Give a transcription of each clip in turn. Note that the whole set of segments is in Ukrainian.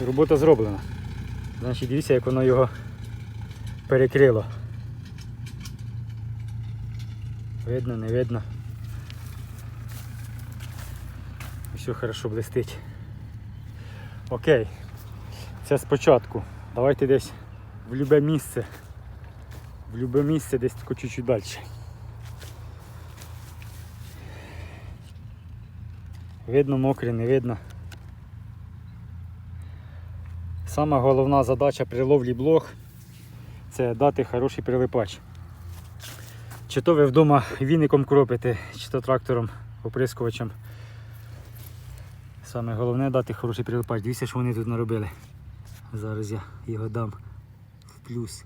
Робота зроблена. Значить, дивіться, як воно його перекрило. Видно, не видно. Все хорошо блистить. Окей. Це спочатку. Давайте десь в любе місце. В любе місце десь тако чуть-чуть далі. Видно мокре, не видно. Сама головна задача при ловлі блох це дати хороший прилипач. Чи то ви вдома віником кропите, чи то трактором, оприскувачем. Саме головне дати хороший прилипач. Дивіться, що вони тут наробили. Зараз я його дам в плюс.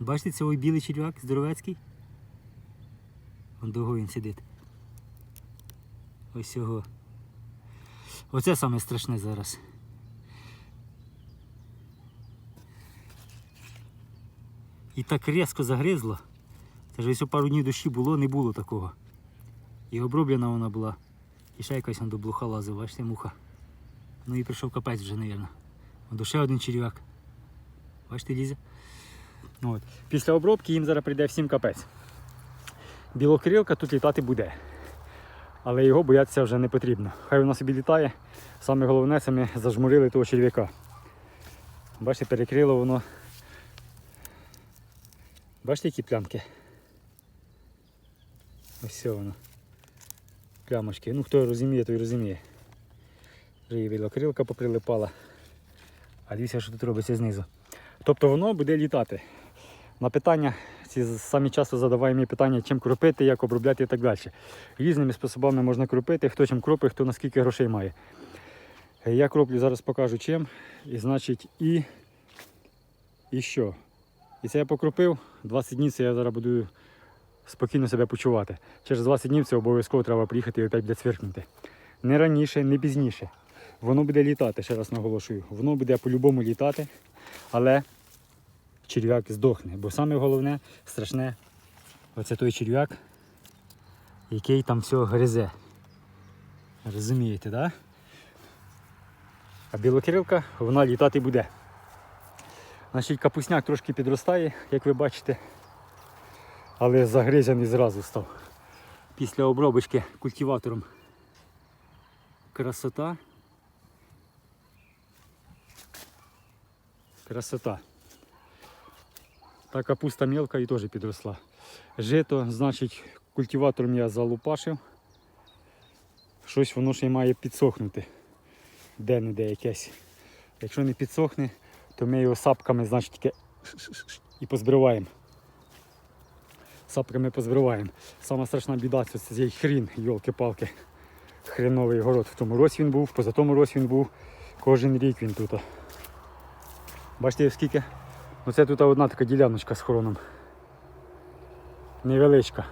Бачите цей білий черв'як здоровецький? Вон довго він сидить. Ось його. Оце саме страшне зараз. І так різко загризло. Це ж ось пару днів дощі було, не було такого. І оброблена вона була. І ще якась до блуха лазила, бачите, муха. Ну і прийшов капець вже, мабуть. Вон ще один черв'як. Бачите, лізе? Ну, От. Після обробки їм зараз прийде всім капець. Білокрилка тут літати буде. Але його боятися вже не потрібно. Хай вона собі літає. Саме головне, це ми зажмурили того черв'яка. Бачите, перекрило воно. Бачите, які плямки? Ось воно. Плямочки. Ну хто розуміє, той розуміє. Вже і білокрилка поприлипала. А дивіться, що тут робиться знизу. Тобто воно буде літати. На питання, ці самі часто задаваємо питання, чим кропити, як обробляти і так далі. Різними способами можна кропити, хто чим кропить, хто наскільки грошей має. Е, Я кроплю, зараз покажу чим. І значить і, і що. І це я покропив, 20 днів це я зараз буду спокійно себе почувати. Через 20 днів це обов'язково треба приїхати і опять буде цвіркнути. Не раніше, не пізніше. Воно буде літати, ще раз наголошую. Воно буде по-любому літати, але черв'як здохне. Бо саме головне, страшне, оце той черв'як, який там все гризе. Розумієте, так? Да? А білокрилка, вона літати буде. Значить, капусняк трошки підростає, як ви бачите, але загризаний зразу став. Після обробочки культиватором. Красота. Красота. Та капуста мелка і теж підросла. Жито, значить, культиватором я залупашив. Щось воно ще має підсохнути. Де-не-де якесь. Якщо не підсохне, то ми його сапками, значить, тільки і позбриваємо. Сапками позбриваємо. Сама страшна біда це цей хрін, йолки-палки. Хреновий город. В тому році він був, поза тому році він був. Кожен рік він тут. Бачите скільки? Оце тут одна така діляночка з хроном. Невеличка.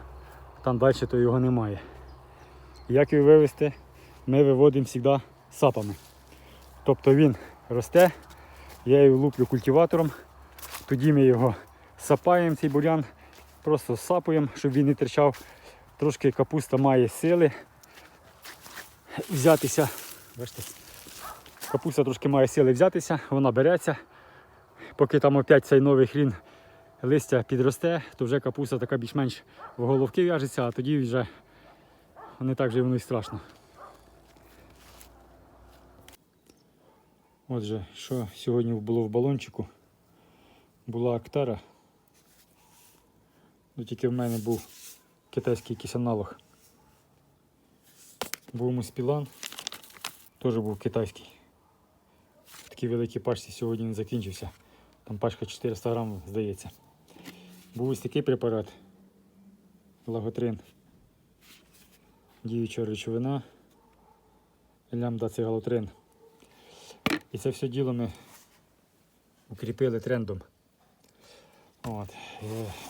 Там далі то його немає. Як його вивезти? Ми виводимо завжди сапами. Тобто він росте, я його луплю культиватором, тоді ми його сапаємо, цей бурян, просто сапуємо, щоб він не терчав. Трошки капуста має сили взятися. Бачите, капуста трошки має сили взятися, вона береться. Поки там опять цей новий хрін листя підросте, то вже капуста така більш-менш в головки в'яжеться, а тоді вже не так же воно і страшно. Отже, що сьогодні було в балончику? Була актара. Ну, тільки в мене був китайський якийсь аналог. Був муспілан, теж був китайський. В такій великій пачці сьогодні не закінчився. Там пачка 400 грамів, здається. Був ось такий препарат. Лаготрин. Діюча речовина. Лямда цигалотрин. І це все діло ми укріпили трендом. От.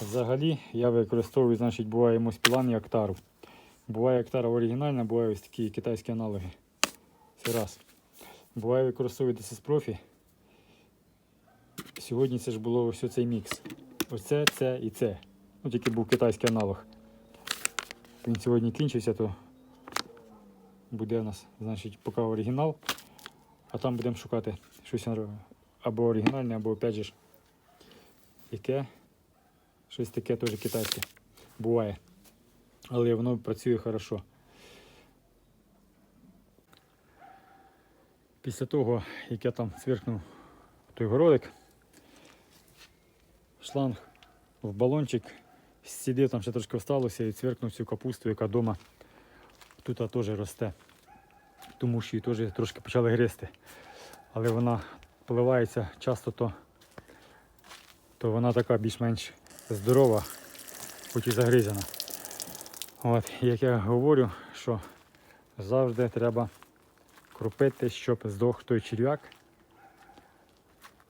Взагалі я використовую, значить, буває моспілан і актару. Буває актара оригінальна, буває ось такі китайські аналоги. Це раз. Буває використовую Profi. Сьогодні це ж було ось цей мікс. Оце, це і це. Ну, тільки був китайський аналог. Він сьогодні кінчився, то буде у нас, значить, поки оригінал. А там будемо шукати щось або оригінальне, або опять же, яке щось таке теж китайське. Буває. Але воно працює хорошо. Після того, як я там цвіркнув той городик, шланг в балончик, сидів там ще трошки всталося і цвіркнув цю капусту, яка вдома тут теж росте. Тому що її теж трошки почали гризти. Але вона поливається часто, то, то вона така більш-менш здорова, хоч і загризена. От, як я говорю, що завжди треба кропити, щоб здох той черв'як.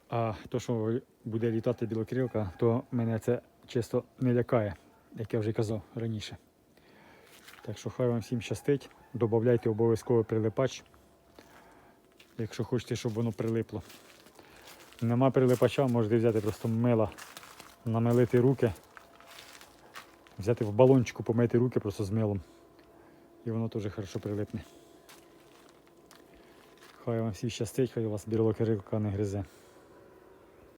А то, що буде літати білокрилка, то мене це чисто не лякає, як я вже казав раніше. Так що хай вам всім щастить. Добавляйте обов'язково прилипач, якщо хочете, щоб воно прилипло. Нема прилипача, можете взяти просто мила, намилити руки, взяти в балончику, помити руки просто з милом. І воно теж хорошо прилипне. Хай вам всім щастить, хай у вас білокрилка не гризе.